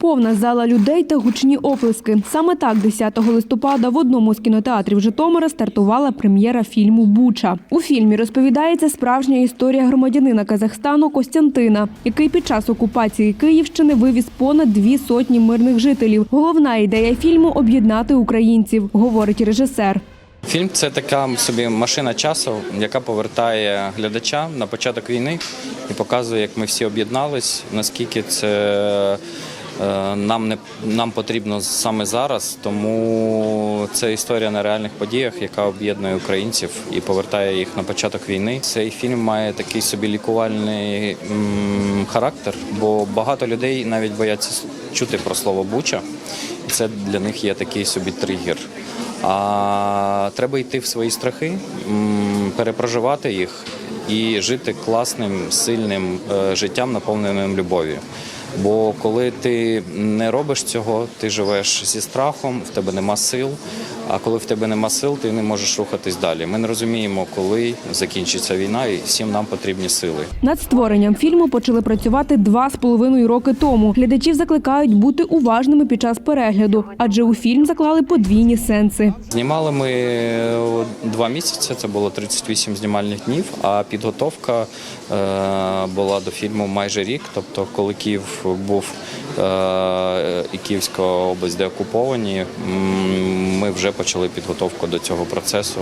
Повна зала людей та гучні оплески. Саме так 10 листопада в одному з кінотеатрів Житомира стартувала прем'єра фільму Буча. У фільмі розповідається справжня історія громадянина Казахстану Костянтина, який під час окупації Київщини вивіз понад дві сотні мирних жителів. Головна ідея фільму об'єднати українців, говорить режисер. Фільм це така собі машина часу, яка повертає глядача на початок війни і показує, як ми всі об'єднались, наскільки це нам не нам потрібно саме зараз. Тому це історія на реальних подіях, яка об'єднує українців і повертає їх на початок війни. Цей фільм має такий собі лікувальний м, характер, бо багато людей навіть бояться чути про слово Буча, і це для них є такий собі тригер. А треба йти в свої страхи, м, перепроживати їх і жити класним, сильним е, життям, наповненим любов'ю. Бо коли ти не робиш цього, ти живеш зі страхом, в тебе нема сил. А коли в тебе нема сил, ти не можеш рухатись далі. Ми не розуміємо, коли закінчиться війна, і всім нам потрібні сили. Над створенням фільму почали працювати два з половиною роки тому. Глядачів закликають бути уважними під час перегляду, адже у фільм заклали подвійні сенси. Знімали ми е, два місяці, це було 38 знімальних днів, а підготовка е, була до фільму майже рік. Тобто, коли Київ був е, і Київська область деокуповані, ми вже почали підготовку до цього процесу.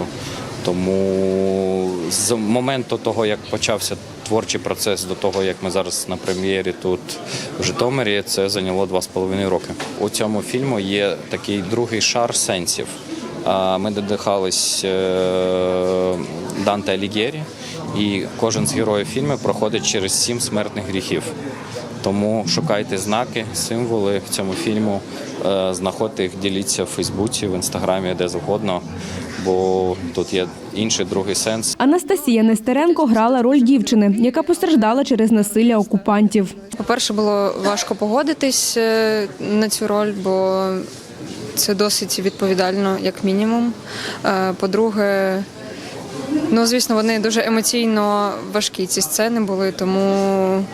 Тому з моменту того, як почався творчий процес, до того, як ми зараз на прем'єрі тут в Житомирі, це зайняло два з половиною роки. У цьому фільму є такий другий шар сенсів. Ми додихались е, Данте Алігєрі, і кожен з героїв фільму проходить через сім смертних гріхів. Тому шукайте знаки, символи в цьому фільму, е, знаходьте їх, діліться в Фейсбуці, в інстаграмі, де завгодно, бо тут є інший другий сенс. Анастасія Нестеренко грала роль дівчини, яка постраждала через насилля окупантів. По-перше, було важко погодитись е, на цю роль, бо це досить відповідально, як мінімум. Е, По-друге, ну звісно, вони дуже емоційно важкі ці сцени були, тому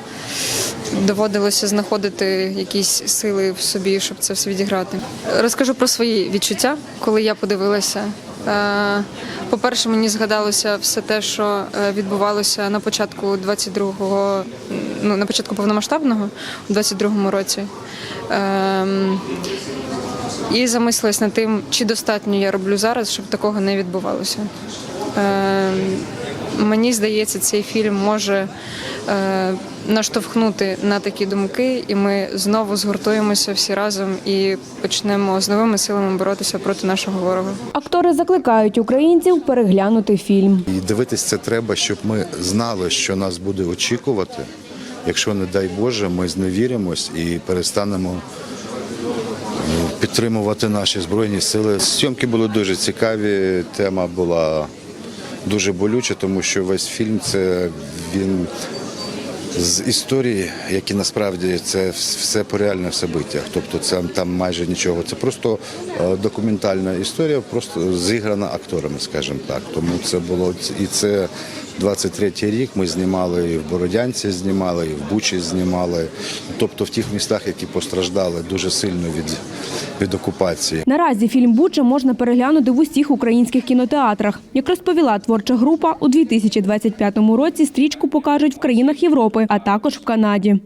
доводилося знаходити якісь сили в собі, щоб це все відіграти. Розкажу про свої відчуття, коли я подивилася. Е, По-перше, мені згадалося все те, що е, відбувалося на початку 22-го, ну на початку повномасштабного у 22-му році. Ем, І замислилась над тим, чи достатньо я роблю зараз, щоб такого не відбувалося. Ем, Мені здається, цей фільм може е, наштовхнути на такі думки, і ми знову згуртуємося всі разом і почнемо з новими силами боротися проти нашого ворога. Актори закликають українців переглянути фільм. І дивитись це треба, щоб ми знали, що нас буде очікувати. Якщо, не дай Боже, ми зневіримось і перестанемо ну, підтримувати наші збройні сили. Зйомки були дуже цікаві. Тема була дуже болюча, тому що весь фільм це він з історії, які насправді це все по реальних событиях. Тобто це там майже нічого. Це просто е, документальна історія, просто зіграна акторами, скажімо так. Тому це було і це 23-й рік. Ми знімали і в Бородянці, знімали, і в Бучі знімали. Тобто в тих містах, які постраждали дуже сильно від, від окупації. Наразі фільм Буча можна переглянути в усіх українських кінотеатрах. Як розповіла творча група, у 2025 році стрічку покажуть в країнах Європи, а також в Канаді.